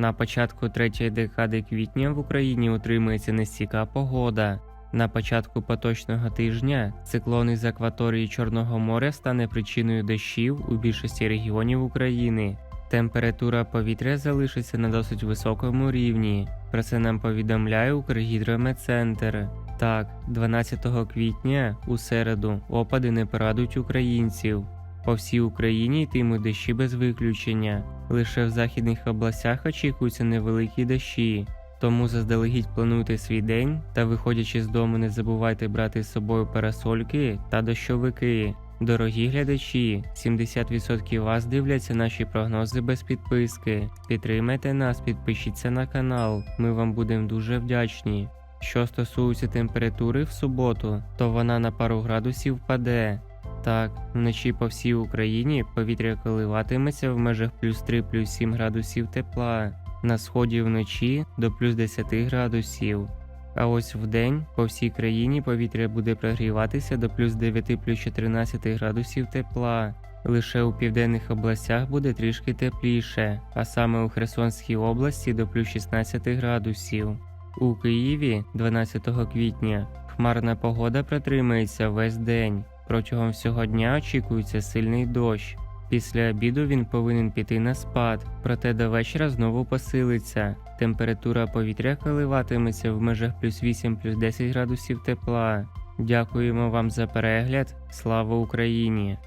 На початку третьої декади квітня в Україні утримується нестійка погода. На початку поточного тижня циклон із акваторії Чорного моря стане причиною дощів у більшості регіонів України. Температура повітря залишиться на досить високому рівні. Про це нам повідомляє Укргідрометцентр. Так, 12 квітня у середу опади не порадують українців. По всій Україні йтимуть дощі без виключення. Лише в західних областях очікуються невеликі дощі. Тому заздалегідь плануйте свій день та, виходячи з дому, не забувайте брати з собою парасольки та дощовики. Дорогі глядачі, 70% вас дивляться наші прогнози без підписки. Підтримайте нас, підпишіться на канал. Ми вам будемо дуже вдячні. Що стосується температури в суботу, то вона на пару градусів впаде. Так, вночі по всій Україні повітря коливатиметься в межах плюс 3 плюс 7 градусів тепла, на сході вночі до плюс 10 градусів. А ось вдень по всій країні повітря буде прогріватися до плюс 9 плюс 14 градусів тепла. Лише у південних областях буде трішки тепліше, а саме у Херсонській області до плюс 16 градусів. У Києві 12 квітня хмарна погода протримається весь день. Протягом всього дня очікується сильний дощ. Після обіду він повинен піти на спад, проте до вечора знову посилиться. Температура повітря коливатиметься в межах плюс 8 плюс 10 градусів тепла. Дякуємо вам за перегляд. Слава Україні!